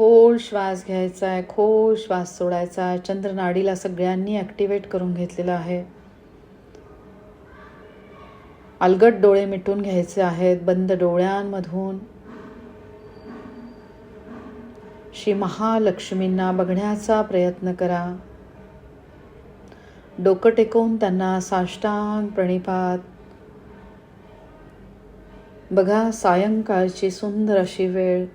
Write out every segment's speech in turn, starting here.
खोल श्वास घ्यायचा आहे खोल श्वास सोडायचा आहे. चंद्रनाडीला सगळ्यांनी ॲक्टिवेट करून घेतलेलं आहे. अलगट डोळे मिटून घ्यायचे आहेत बंद डोळ्यांमधून. श्री महालक्ष्मींना बघण्याचा प्रयत्न करा. डोकं टेकवून त्यांना साष्टांग प्रणिपात. बघा सायंकाळची सुंदर अशी वेळ.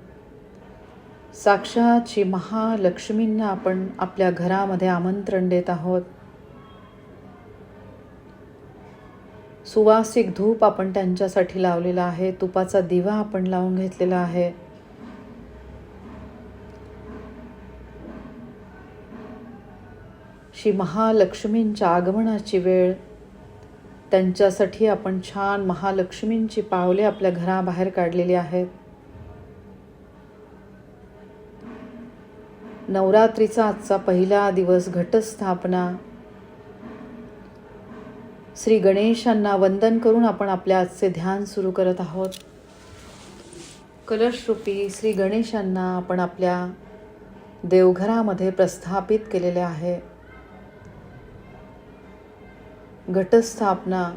साक्षात श्री महालक्ष्मींना आपण आपल्या घरामध्ये आमंत्रण देत आहोत. सुवासिक धूप आपण त्यांच्यासाठी लावलेला आहे. तुपाचा दिवा आपण लावून घेतलेला आहे. श्री महालक्ष्मींच्या आगमनाची वेळ. त्यांच्यासाठी आपण छान महालक्ष्मींची पावले आपल्या घराबाहेर काढलेली आहेत. नवरात्रीचा आजचा पहिला दिवस घटस्थापना. श्री गणेशांना वंदन करून आपण आपल्या आजचे ध्यान सुरू करत आहोत. कलशरूपी श्री गणेशांना आपण आपल्या देवघरामध्ये प्रस्थापित केलेले आहे. घटस्थापना.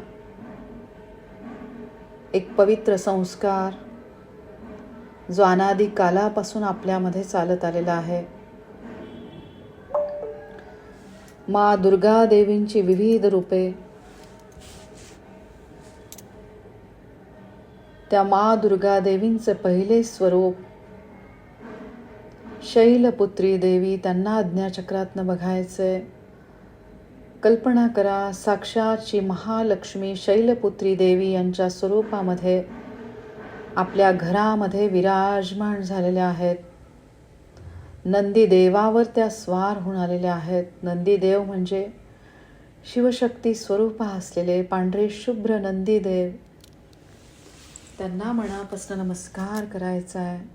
एक पवित्र संस्कार जो अनादी कालापासून आपल्यामध्ये चालत आलेला आहे. मा दुर्गादेवींची विविध रूपे त्या मा दुर्गादेवींचे पहिले स्वरूप शैलपुत्री देवी त्यांना अज्ञाचक्रातनं बघायचे कल्पना करा साक्षात महालक्ष्मी शैलपुत्री देवी यांच्या स्वरूपामध्ये आपल्या घरामध्ये विराजमान झालेल्या आहेत नंदीदेवावर त्या स्वार होऊन आलेल्या आहेत. नंदीदेव म्हणजे शिवशक्ती स्वरूप असलेले पांढरे शुभ्र नंदीदेव. त्यांना मनापासून नमस्कार करायचा आहे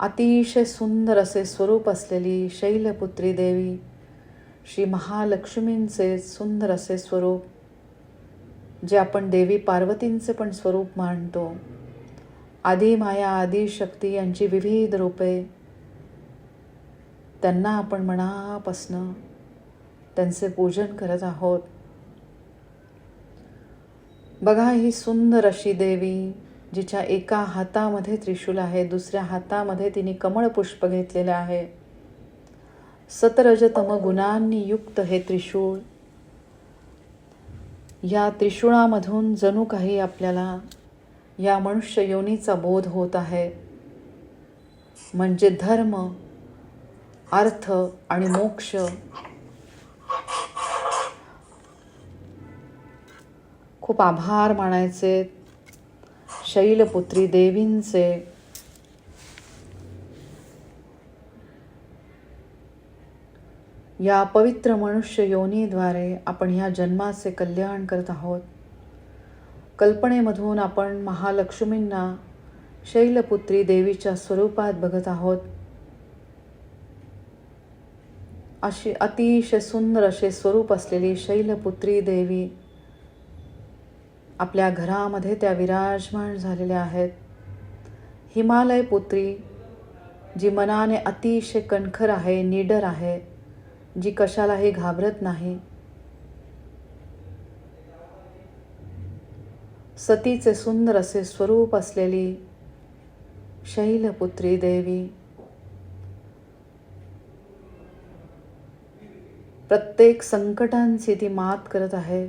अतिशय सुंदर असे स्वरूप असलेली शैलपुत्री देवी श्री महालक्ष्मींचे सुंदर असे स्वरूप जे आपण देवी पार्वतींचे पण स्वरूप मानतो. आदिमाया माया आदी शक्ती यांची विविध रूपे त्यांना आपण मनापासनं त्यांचे पूजन करत आहोत. बघा ही सुंदर अशी देवी जिच्या एका हातामध्ये त्रिशूल आहे दुसऱ्या हातामध्ये तिने कमळ पुष्प घेतलेले आहे. सतरजतम गुणांनी युक्त हे त्रिशूळ. या त्रिशूळामधून जणू काही आपल्याला या मनुष्य योनीचा बोध होत आहे. म्हणजे धर्म अर्थ आणि मोक्ष. खूप आभार मानायचे शैलपुत्री देवींचे. या पवित्र मनुष्य योनीद्वारे आपण ह्या जन्माचे कल्याण करत आहोत. कल्पनेमधून आपण महालक्ष्मींना शैलपुत्री देवीच्या स्वरूपात बघत आहोत. अशी अतिशय सुंदर असे स्वरूप असलेली शैलपुत्री देवी आपल्या घरामध्ये त्या विराजमान झालेल्या आहेत. हिमालय पुत्री जी मनाने अतिशय कणखर आहे निडर आहे जी कशालाही घाबरत नाही. सतीचे सुंदर असे स्वरूप असलेली शैलपुत्री देवी प्रत्येक संकटांची ती मात करत आहे.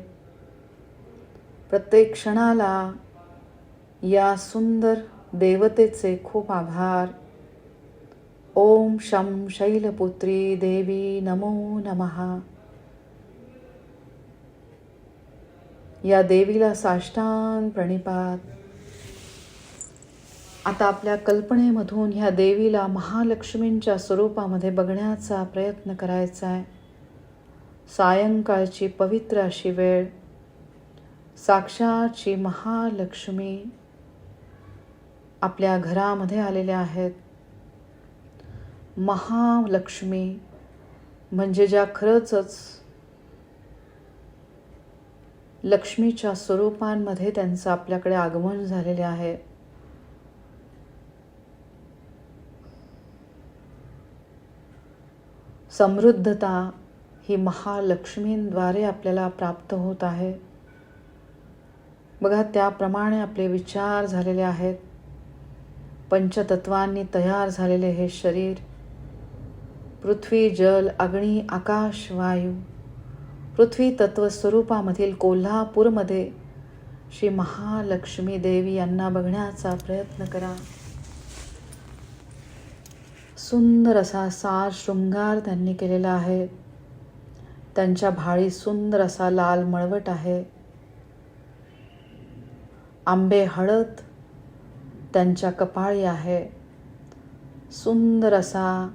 प्रत्येक क्षणाला या सुंदर देवतेचे खूप आभार. ओम शम शैलपुत्री देवी नमो नमहा या देवीला साष्टांग प्रणिपात. आता आपल्या कल्पनेमधून ह्या देवीला महालक्ष्मींच्या स्वरूपामध्ये बघण्याचा प्रयत्न करायचा आहे. सायंकाळची पवित्र अशी वेळ साक्षाची महालक्ष्मी आपल्या घरामध्ये आलेल्या आहेत. महालक्ष्मी म्हणजे ज्या खरंच लक्ष्मीच्या स्वरूपांमध्ये त्यांचं आपल्याकडे आगमन झालेले आहे. समृद्धता ही महालक्ष्मींद्वारे आपल्याला प्राप्त होत आहे. बघा त्याप्रमाणे आपले विचार झालेले आहेत. पंचतत्वांनी तयार झालेले हे शरीर. पृथ्वी जल अग्नी आकाश वायू. पृथ्वी तत्वस्वरूपामधील कोल्हापूरमध्ये श्री महालक्ष्मी देवी यांना बघण्याचा प्रयत्न करा. सुंदर असा सार शृंगार त्यांनी केलेला आहे. त्यांच्या भाळी सुंदर असा लाल मळवट आहे. आंबे हळद त्यांच्या कपाळी आहे. सुंदर असा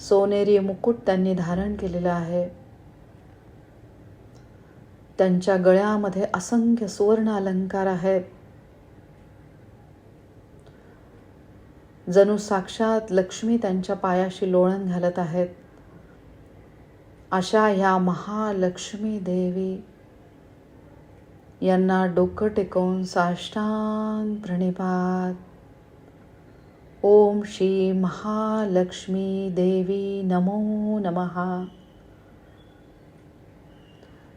सोनेरी मुकुट त्यांनी धारण केलेला आहे. त्यांच्या गळ्यामध्ये असंख्य सुवर्ण अलंकार आहेत. जणू साक्षात लक्ष्मी त्यांच्या पायाशी लोळण घालत आहेत. अशा ह्या महालक्ष्मी देवी यांना डोकं टेकवून साष्टांग प्रणिपात. ओम श्री महालक्ष्मी देवी नमो नमहा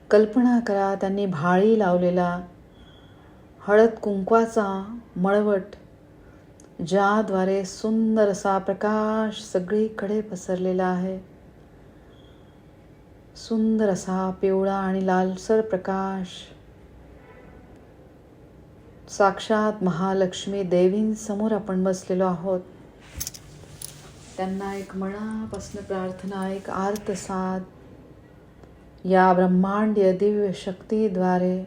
कल्पना करा त्यांनी भाळी लावलेला हळद कुंकवाचा मळवट ज्याद्वारे सुंदर असा प्रकाश सगळीकडे पसरलेला आहे. सुंदर असा पिवळा आणि लालसर प्रकाश. साक्षात महालक्ष्मी देवींसमोर आपण बसलेलो आहोत. त्यांना एक मनापासून प्रार्थना एक आर्तसाद या ब्रह्मांडीय दिव्य शक्तीद्वारे.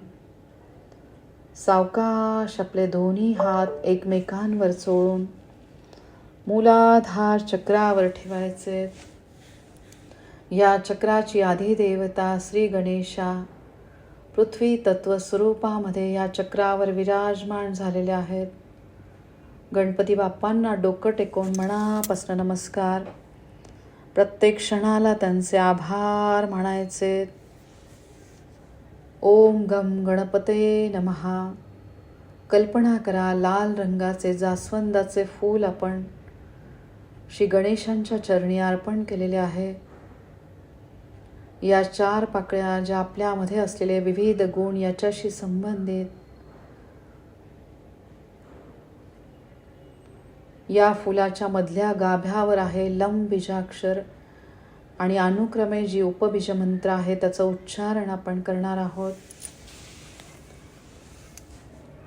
सावकाश आपले दोन्ही हात एकमेकांवर चोळून मूलाधार चक्रावर ठेवायचे. या चक्राची आधिदेवता श्री गणेशा. पृथ्वी तत्व स्वरूपामध्ये या चक्रावर विराजमान झालेले आहेत. गणपती बाप्पांना डोकं टेकून मनापासून नमस्कार. प्रत्येक क्षणाला त्यांचे आभार म्हणायचे ओम गम गणपते नमहा कल्पना करा लाल रंगाचे जास्वंदाचे फूल आपण. श्री गणेशांच्या चरणी अर्पण केलेले आहे. या चार पाकळ्या ज्या आपल्यामध्ये असलेले विविध गुण याच्याशी संबंधित. या फुलाच्या मधल्या गाभ्यावर आहे लम बीजाक्षर आणि अनुक्रमे जी उपबीज मंत्र आहे त्याचं उच्चारण आपण करणार आहोत.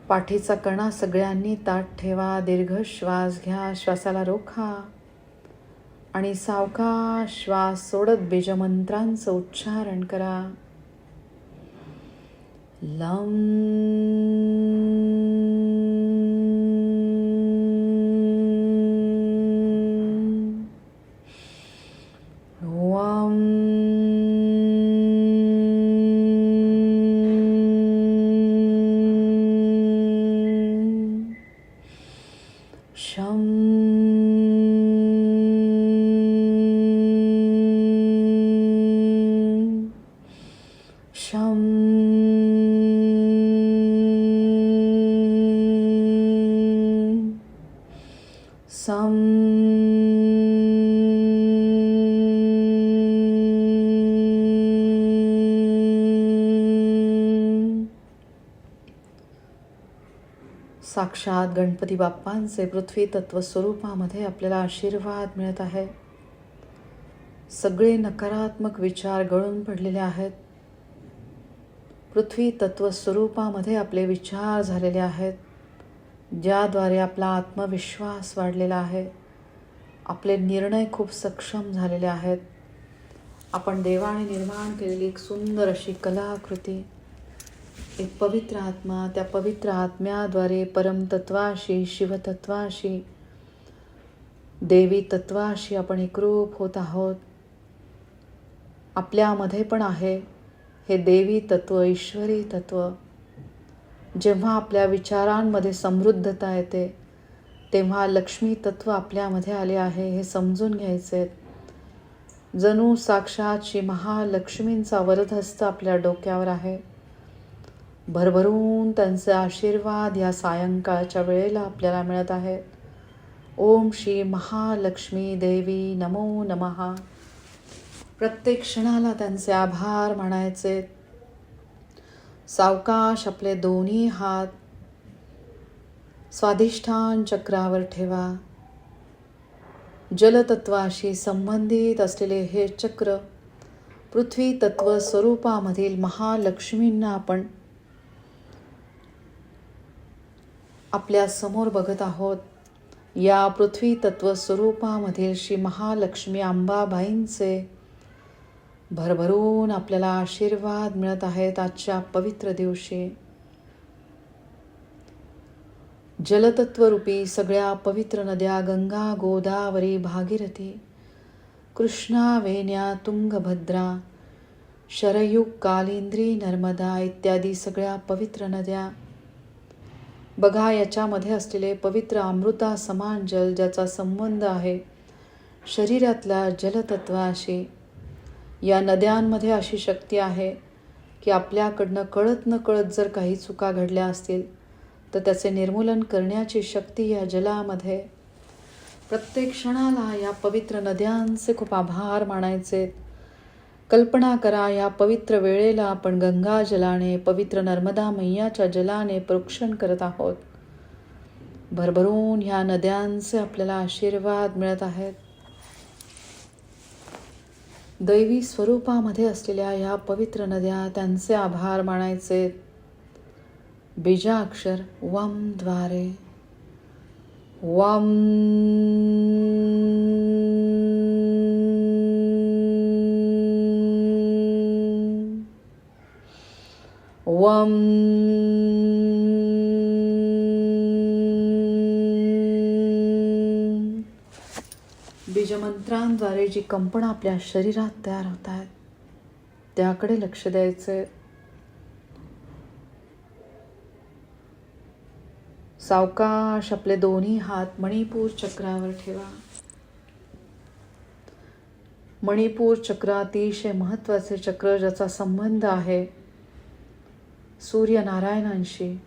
पाठीचा कणा सगळ्यांनी ताट ठेवा दीर्घ श्वास घ्या श्वासाला रोखा. आणि सावका श्वास सोडत बीजमंत्रांचं उच्चारण करा. लम. ओम साक्षात गणपती बाप्पांचे पृथ्वी तत्व स्वरूपामध्ये आपल्याला आशीर्वाद मिळत आहे. सगळे नकारात्मक विचार गळून पडलेले आहेत. पृथ्वी तत्व स्वरूपामध्ये आपले विचार झालेले आहेत. ज्याद्वारे आपला आत्मविश्वास वाढलेला आहे. आपले निर्णय खूप सक्षम झालेले आहेत. आपण देवाने निर्माण केलेली एक सुंदर अशी कलाकृती एक पवित्र आत्मा त्या पवित्र आत्म्याद्वारे परमतत्वाशी शिवतत्वाशी देवी तत्वाशी आपण एकरूप होत आहोत. आपल्यामध्ये पण आहे हे देवी तत्व ईश्वरी तत्व. जेव्हा आपल्या विचारांमध्ये समृद्धता येते तेव्हा लक्ष्मी तत्व आपल्यामध्ये आले आहे हे समजून घ्यायचे. जणू साक्षात श्री महालक्ष्मींचा वरदहस्त आपल्या डोक्यावर आहे. भरभरून त्यांचे आशीर्वाद या सायंकाळच्या वेळेला आपल्याला मिळत आहेत. ओम श्री महालक्ष्मी देवी नमो नमहा प्रत्येक क्षणाला त्यांचे आभार म्हणायचे सावकाश आपले दोन्ही हात स्वाधिष्ठान चक्रावर ठेवा. जलतत्वाशी संबंधित असलेले हे चक्र पृथ्वी तत्व स्वरूपामधील महालक्ष्मींना आपण आपल्यासमोर बघत आहोत. या पृथ्वी तत्व स्वरूपामधील श्री महालक्ष्मी अंबाबाईंचे भरभरून आपल्याला आशीर्वाद मिळत आहेत आजच्या पवित्र दिवशी. जलतत्वरूपी सगळ्या पवित्र नद्या गंगा गोदावरी भागीरथी कृष्णा वेण्या तुंगभद्रा शरयुग कालिंद्री नर्मदा इत्यादी सगळ्या पवित्र नद्या बघा याच्यामध्ये असलेले पवित्र अमृता समान जल ज्याचा संबंध आहे शरीरातल्या जलतत्वाशी. या नद्यांमध्ये अशी शक्ती आहे की आपल्याकडनं कळत न कळत जर काही चुका घडल्या असतील तर त्याचे निर्मूलन करण्याची शक्ती या जलामध्ये. प्रत्येक क्षणाला या पवित्र नद्यांचे खूप आभार मानायचे. कल्पना करा या पवित्र वेळेला आपण गंगा जलाने पवित्र नर्मदा मैयाच्या जलाने प्रोक्षण करत आहोत. भरभरून ह्या नद्यांचे आपल्याला आशीर्वाद मिळत आहेत. दैवी स्वरूपामध्ये असलेल्या ह्या पवित्र नद्या त्यांचे आभार मानायचे. बीजाक्षर वमद्वारे. वम वम बीजमंत्रांद्वारे जी कंपनं आपल्या शरीरात तयार होत आहेत त्याकडे लक्ष द्यायचे. सावकाश आपले दोन्ही हात मणिपूर चक्रावर ठेवा. मणिपूर चक्र अतिशय महत्त्वाचे चक्र ज्याचा संबंध आहे. सूर्यनारायणांशी.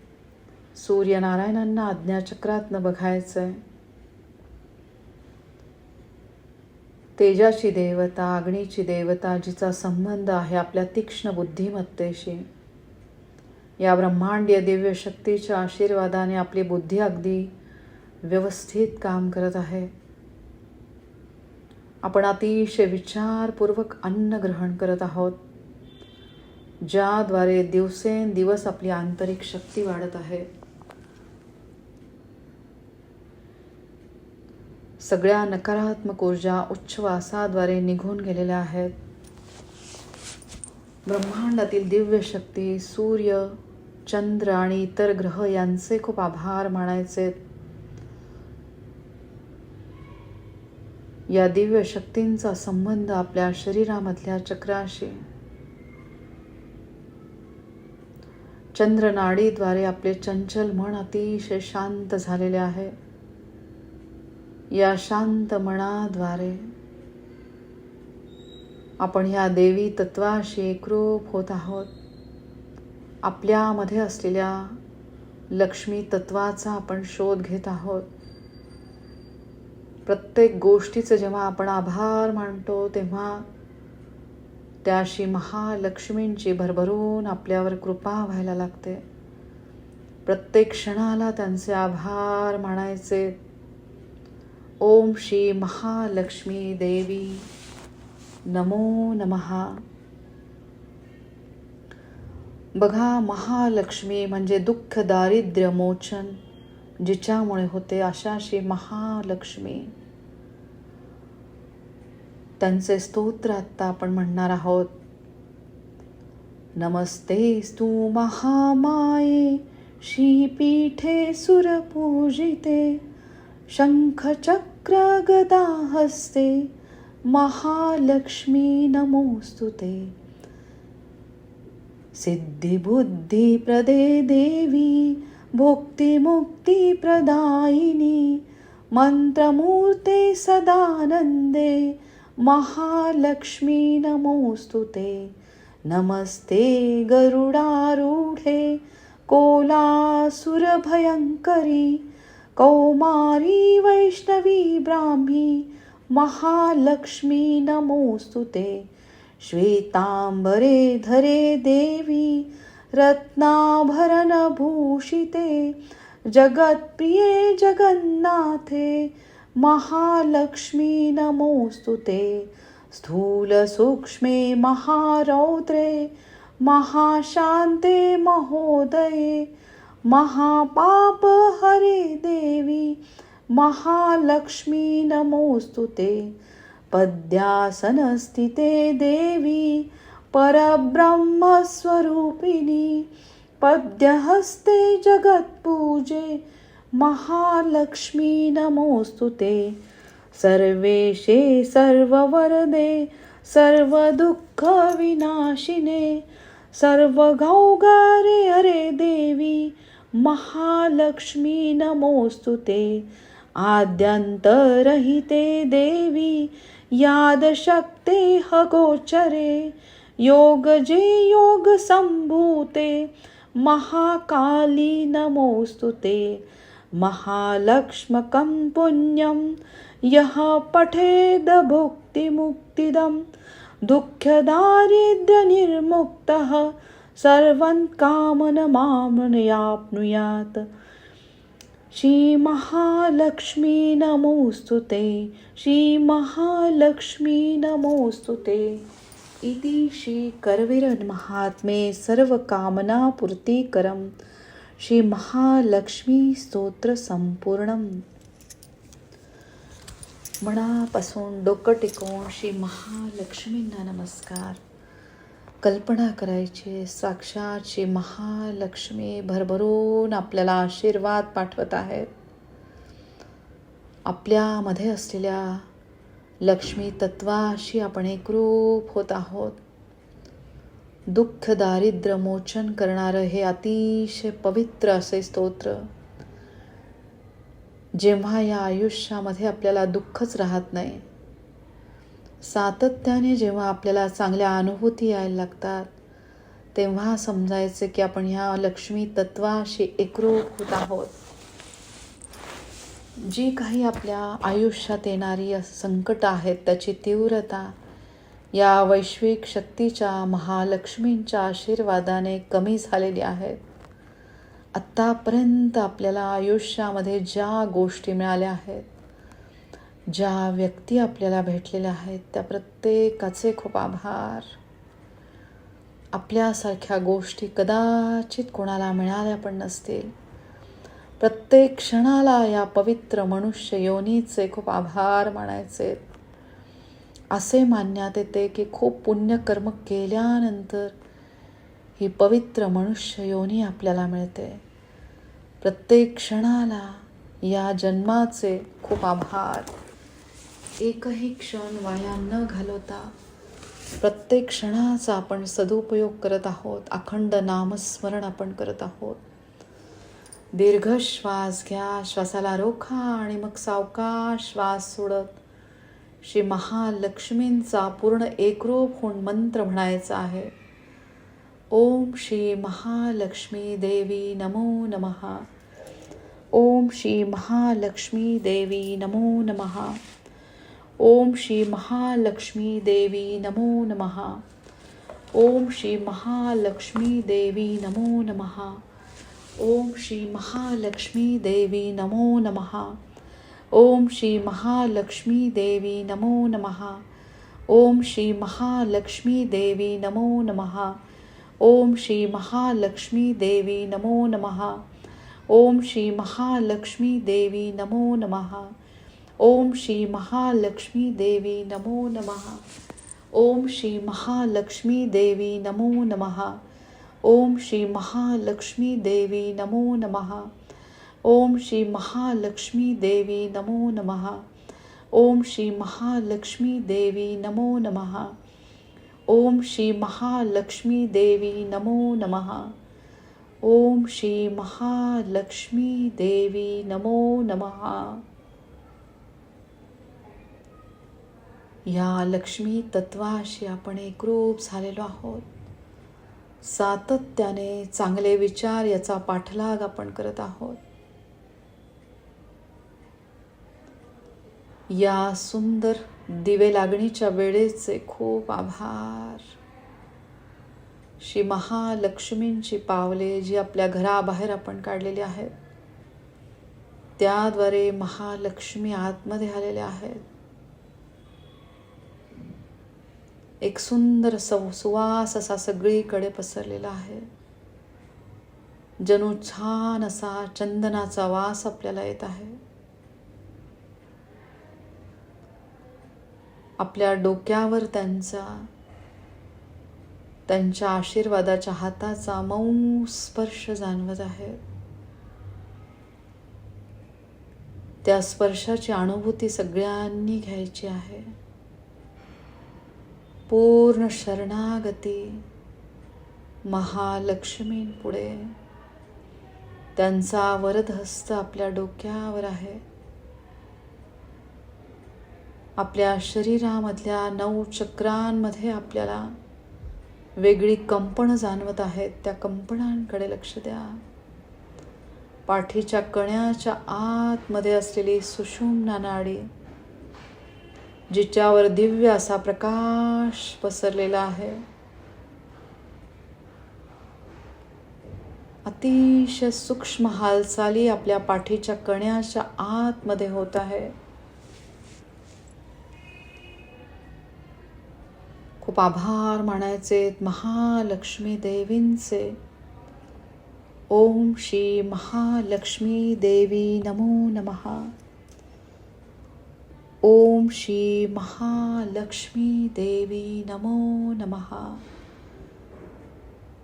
सूर्यनारायणांना आज्ञाचक्रातनं बघायचं आहे तेजाची देवता अग्नीची देवता जिचा संबंध आहे आपल्या तीक्ष्ण बुद्धिमत्तेशी. या ब्रह्मांडीय दिव्य शक्तीच्या आशीर्वादाने आपली बुद्धी अगदी व्यवस्थित काम करत आहे. आपण अतिशय विचारपूर्वक अन्न ग्रहण करत आहोत. ज्याद्वारे दिवसेंदिवस आपली आंतरिक शक्ती वाढत आहे. सगळ्या नकारात्मक ऊर्जा उच्छ्वासाद्वारे निघून गेलेल्या आहेत. ब्रह्मांडातील दिव्य शक्ती सूर्य चंद्र आणि इतर ग्रह यांचे खूप आभार मानायचे. या दिव्य शक्तींचा संबंध आपल्या शरीरामधल्या चक्राशी चंद्रनाडीद्वारे आपले चंचल मन अतिशय शांत झालेले आहे. या शांत मनाद्वारे आपण ह्या देवी तत्वाशी एकरूप होत आहोत. आपल्यामध्ये असलेल्या लक्ष्मी तत्वाचा आपण शोध घेत आहोत. प्रत्येक गोष्टीचं जेव्हा आपण आभार मानतो तेव्हा त्याशी महालक्ष्मींची भरभरून आपल्यावर कृपा व्हायला लागते. प्रत्येक क्षणाला त्यांचे आभार मानायचे. ओम श्री महालक्ष्मी देवी. नमो नमहा बघा महालक्ष्मी म्हणजे दुःख दारिद्र्य मोचन जिच्यामुळे होते अशा श्री महालक्ष्मी. त्यांचे स्तोत्र आत्ता आपण म्हणणार आहोत. नमस्ते स्तू महामाये श्रीपीठे सुरपूजिते शंखचक्र गदा हस्ते महालक्ष्मी नमोस्तुते. सिद्धिबुद्धिप्रदे देवी भुक्तिमुक्तिप्रदायिनी मन्त्रमूर्ते सदानन्दे महालक्ष्मी नमोस्तुते नमस्ते गरुडारूढे कोलासुरभयङ्करी कौमारी वैष्णवी ब्राह्मी महालक्ष्मी नमोस्तुते श्वेतांबरे धरे देवी रत्नाभरणभूषिते जगत्प्रिये जगन्नाथे महालक्ष्मी नमोऽस्तु ते। स्थूलसूक्ष्मे महारौद्रे महाशान्ते महोदये महापापहरे देवी महालक्ष्मी नमोऽस्तु ते। पद्यासनस्थिते देवी परब्रह्मस्वरूपिणी पद्यहस्ते जगत्पूजे महालक्ष्मी नमोऽस्तु ते. सर्वेशे सर्ववरदे सर्वदुःखविनाशिने सर्वगौगारे हरे देवी महालक्ष्मी नमोऽस्तु ते. आद्यन्तरहिते देवी यादशक्ते हगोचरे योगजे योगसम्भूते महाकाली नमोऽस्तु ते. महालक्ष्मकं पुण्यं। यः पठेद भुक्तिमुक्तिदं दुःखदारिद्र्यनिर्मुक्तः। सर्वं कामनमामनयाप्नुयात् श्रीमहालक्ष्मी नमोऽस्तु ते। श्रीमहालक्ष्मी नमोऽस्तु ते। इति श्रीकरवीरमहात्मे सर्वकामनापूर्तिकरं श्रीमहालक्ष्मीस्तोत्रसंपूर्णम् मनापासून डोकं टिकवून श्री महालक्ष्मींना नमस्कार. कल्पना करायची साक्षात श्री महालक्ष्मी भरभरून आपल्याला आशीर्वाद पाठवत आहेत. आपल्यामध्ये असलेल्या लक्ष्मी तत्वाशी आपण एकरूप होत आहोत. दुःख दारिद्र्य मोचन करणारं हे अतिशय पवित्र असे स्तोत्र. जेव्हा या आयुष्यामध्ये आपल्याला दुःखच राहत नाही सातत्याने जेव्हा आपल्याला चांगल्या अनुभूती यायला लागतात तेव्हा समजायचं की आपण ह्या लक्ष्मी तत्वाशी एकरूप होत आहोत. जी काही आपल्या आयुष्यात येणारी संकट आहेत त्याची तीव्रता या वैश्विक शक्तीच्या महालक्ष्मींच्या आशीर्वादाने कमी झालेली आहेत. आत्तापर्यंत आपल्याला आयुष्यामध्ये ज्या गोष्टी मिळाल्या आहेत ज्या व्यक्ती आपल्याला भेटलेल्या आहेत त्या प्रत्येकाचे खूप आभार. आपल्यासारख्या गोष्टी कदाचित कोणाला मिळाल्या पण नसतील. प्रत्येक क्षणाला या पवित्र मनुष्य योनीचे खूप आभार मानायचे. असे मानण्यात येते की खूप पुण्यकर्म केल्यानंतर ही पवित्र मनुष्य योनी आपल्याला मिळते. प्रत्येक क्षणाला या जन्माचे खूप आभार. एकही क्षण वाया न घालवता प्रत्येक क्षणाचा आपण सदुपयोग करत आहोत. अखंड नामस्मरण आपण करत आहोत. दीर्घ श्वास घ्या. श्वासाला रोखा आणि मग सावकाश श्वास सोडत श्री महालक्ष्मींचा पूर्ण एकरूप होऊन मंत्र म्हणायचा आहे. ओम श्री महालक्ष्मी देवी नमो नमः. ओम श्री महालक्ष्मी देवी नमो नमः. ओम श्री महालक्ष्मी देवी नमो नमः. ओम श्री महालक्ष्मी देवी नमो नमः. ओम श्री महालक्ष्मी देवी नमो नमः. ओम श्री महालक्ष्मी देवी नमो नमः। ओम श्री महालक्ष्मी देवी नमो नमः। ओम श्री महालक्ष्मी देवी नमो नमः। ओम श्री महालक्ष्मी देवी नमो नमः। ओम श्री महालक्ष्मी देवी नमो नमः। ओम श्री महालक्ष्मी देवी नमो नमः। ओम श्री महालक्ष्मी देवी नमो नमः। ओम श्री महालक्ष्मी देवी नमो नमः। ओम श्री महालक्ष्मी देवी नमो नमः। ओम श्री महालक्ष्मी देवी नमो नमः। ओम श्री महालक्ष्मी देवी नमो नमः। या लक्ष्मी तत्वाशी आपण एकरूप झालेलो आहोत. सातत्याने चांगले विचार याचा पाठलाग आपण करत आहोत. या सुंदर दिवे लागणीच्या वेळेचे खूप आभार. श्री महालक्ष्मींची पावले जी आपल्या घराबाहेर आपण काढलेली आहेत त्याद्वारे महालक्ष्मी आतमध्ये आलेल्या आहेत. एक सुंदर सव सुवास असा सगळीकडे पसरलेला आहे. जणू छान असा चंदनाचा वास आपल्याला येत आहे. आपल्या डोक्यावर त्यांचा त्यांच्या आशीर्वादाच्या हाताचा मऊ स्पर्श जाणवत आहे. त्या स्पर्शाची अनुभूती सगळ्यांनी घ्यायची आहे. पूर्ण शरणागती महालक्ष्मी पुढे त्यांचा वरदहस्त आपल्या डोक्यावर आहे. आपल्या शरीरामधल्या नऊ चक्रांमध्ये आपल्याला वेगळी कंपनं जाणवत आहेत. त्या कंपनांकडे लक्ष द्या. पाठीच्या कण्याच्या आतमध्ये असलेली सुषुम्ना नाडी जिच्यावर दिव्य असा प्रकाश पसरलेला आहे अतिशय सूक्ष्म हालचाली आपल्या पाठीच्या कण्याच्या आतमध्ये होत आहे. खूप आभार मानायचे महालक्ष्मी देवींचे. ओम श्री महालक्ष्मी देवी नमो नमः. ओम श्री महालक्ष्मी देवी नमो नमः.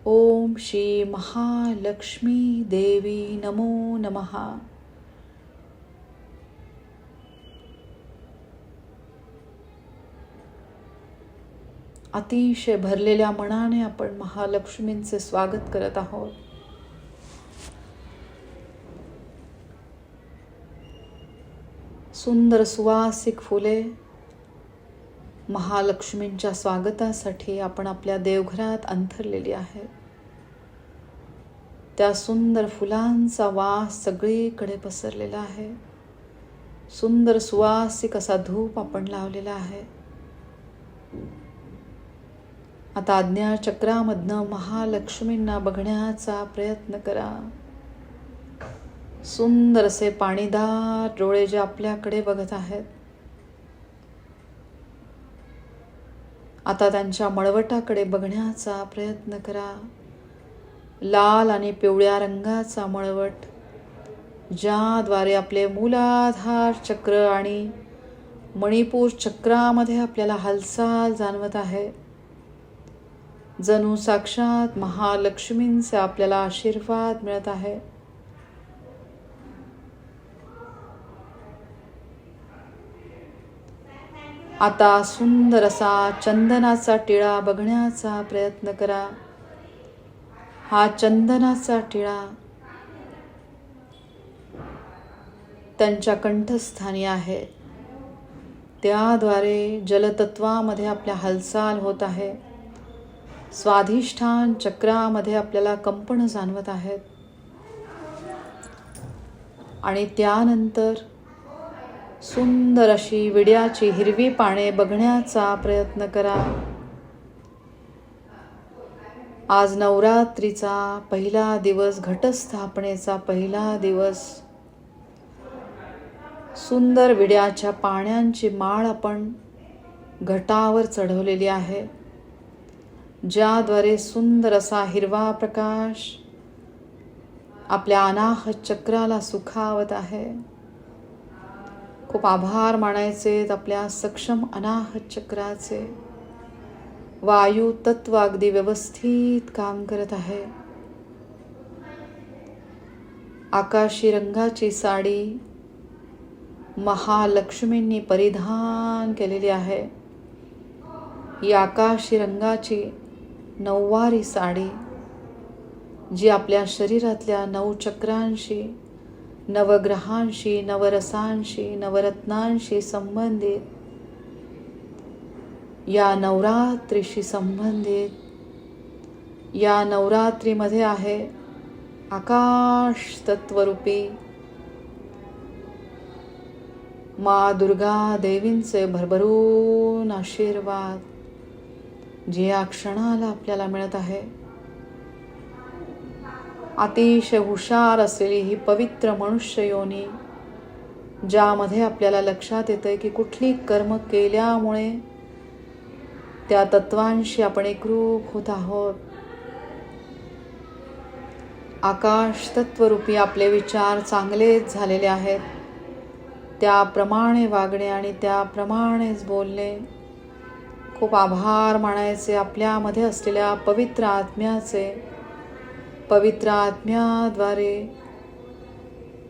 ओम श्री महालक्ष्मी देवी नमो नमः. अतिशय भरलेल्या मनाने आपण महालक्ष्मींचे स्वागत करत आहोत. सुंदर सुवासिक फुले महालक्ष्मींच्या स्वागतासाठी आपण आपल्या देवघरात अंथरलेली आहे त्या सुंदर फुलांचा वास सगळीकडे पसरलेला आहे. सुंदर सुवासिक असा धूप आपण लावलेला आहे. आता आज्ञा चक्रामधनं महालक्ष्मींना बघण्याचा प्रयत्न करा. सुंदर असे पाणीदार डोळे जे आपल्याकडे बघत आहेत. आता त्यांच्या मळवटाकडे बघण्याचा प्रयत्न करा. लाल आणि पिवळ्या रंगाचा मळवट ज्याद्वारे आपले मूलाधार चक्र आणि मणिपूर चक्रामध्ये आपल्याला हालचाल जाणवत आहे. जणू साक्षात महालक्ष्मींचे आपल्याला आशीर्वाद मिळत आहे. आता सुंदर असा चंदनाचा टिळा बघण्याचा प्रयत्न करा. हा चंदनाचा टिळा त्यांच्या कंठस्थानी आहे. त्याद्वारे जलतत्वामध्ये आपल्या हालचाल होत आहे. स्वाधिष्ठान चक्रामध्ये आपल्याला कंपन जाणवत आहेत. आणि त्यानंतर सुंदर अशी विड्याची हिरवी पाने बघण्याचा प्रयत्न करा. आज नवरात्रीचा पहिला दिवस घटस्थापनेचा पहिला दिवस. सुंदर विड्याच्या पाण्यांची माळ आपण घटावर चढवलेली आहे. ज्याद्वारे सुंदर असा हिरवा प्रकाश आपल्या अनाहत चक्राला सुखावत आहे. खूप आभार मानायचे आपल्या सक्षम अनाहत चक्राचे. वायू तत्व अगदी व्यवस्थित काम करत आहे. आकाशी रंगाची साडी महालक्ष्मींनी परिधान केलेली आहे. ही आकाशी रंगाची नऊवारी साडी जी आपल्या शरीरातल्या नऊ चक्रांशी नवग्रहांशी नवरसांशी नवरत्नांशी संबंधित या नवरात्रीशी संबंधित या नवरात्रीमध्ये आहे आकाश तत्वरूपी मा दुर्गा देवींचे भरभरून आशीर्वाद. जे या क्षणाला आपल्याला मिळत आहे. अतिशय हुशार असलेली ही पवित्र मनुष्य योनी ज्यामध्ये आपल्याला लक्षात येतं की कुठली कर्म केल्यामुळे त्या तत्वांशी आपण एकरूप होत आहोत. आकाश तत्वरूपी आपले विचार चांगलेच झालेले आहेत. त्याप्रमाणे वागणे आणि त्याप्रमाणेच बोलणे खूप आभार मानायचे आपल्यामध्ये असलेल्या पवित्र आत्म्याचे पवित्र आत्म्याद्वारे.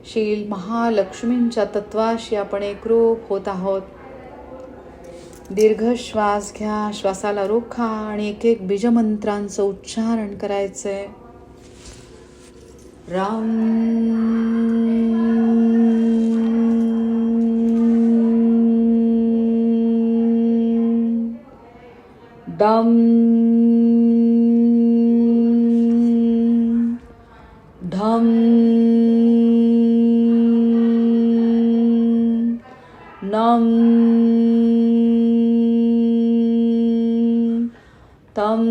शील महालक्ष्मींच्या तत्वाशी आपण एकरूप होत आहोत. दीर्घ श्वास घ्या श्वासाला रोखा आणि एक एक बीजमंत्रांचं उच्चारण करायचंय. Ram. dum. Dum, nam tam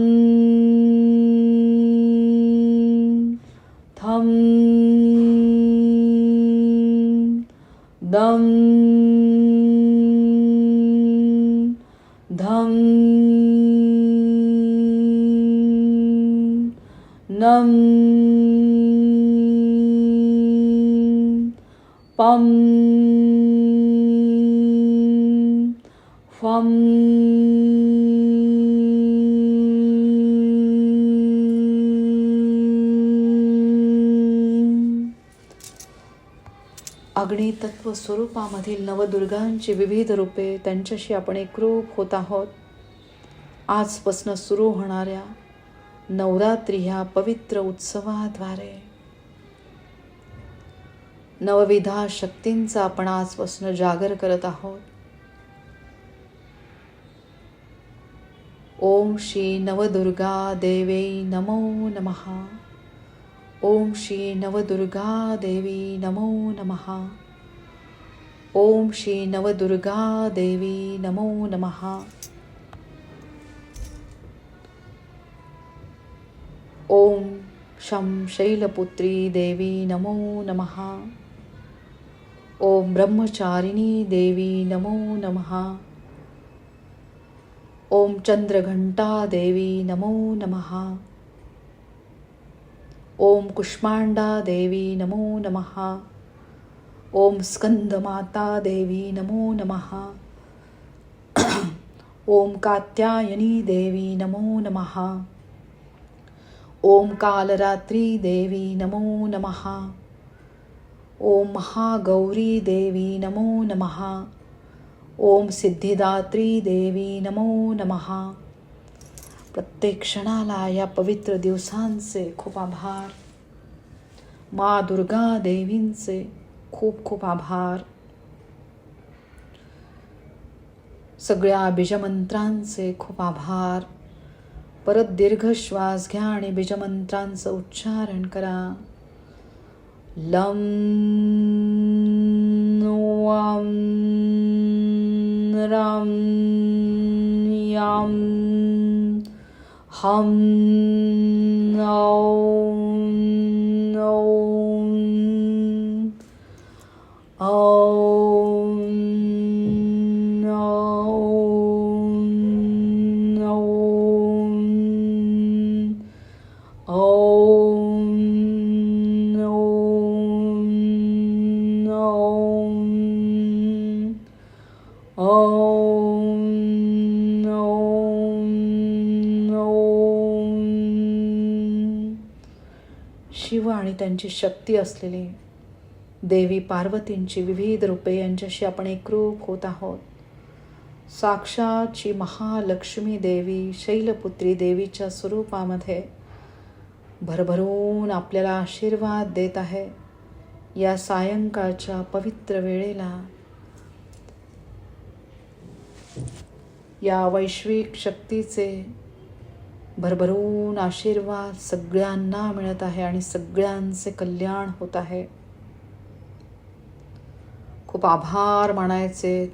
tham dum पं पम फम अग्नितत्व स्वरूपामधील नवदुर्गांची विविध रूपे त्यांच्याशी आपण एकरूप होत आहोत. आजपासून सुरू होणाऱ्या नवरात्री ह्या पवित्र उत्सवाद्वारे. नवविधा शक्तींचा आपण आजपासून जागर करत आहोत. ओम श्री नवदुर्गा देवी नमो नमः. ओम श्री नवदुर्गा देवी नमो नमः. ओम श्री नवदुर्गा देवी नमो नमः. ओम शं शैलपुत्री देवी नमो नमः। ओम ब्रह्मचारिणी देवी नमो नमः। ओम चंद्रघंटा देवी नमो नमः। ओम कुष्मांडा देवी नमो नमः। ओम स्कंदमाता देवी नमो नमः। ओम कात्यायनी देवी नमो नमः। ओम कालरात्री देवी नमो नमः। ओम महागौरी देवी नमो नमः। ओम सिद्धिदात्री देवी नमो नमः। प्रत्येक क्षणाला या पवित्र दिवसांचे खूप आभार। मा दुर्गा देवींचे खूप खूप आभार। सगळ्या बीजमंत्रांचे खूप आभार। परत दीर्घ श्वास घ्या आणि बीजमंत्रांचं उच्चारण करा. लम वाम राम याम हम औ नौ औ त्यांची शक्ती असलेली देवी पार्वतींची विविध रूपे यांच्याशी आपण एकरूप होत आहोत. साक्षाची महालक्ष्मी देवी शैलपुत्री देवीच्या स्वरूपामध्ये भरभरून आपल्याला आशीर्वाद देत आहे. या सायंकाळच्या पवित्र वेळेला या वैश्विक शक्तीचे भरभरून आशीर्वाद सगळ्यांना मिळत आहे आणि सगळ्यांचे कल्याण होत आहे. खूप आभार मानायचे.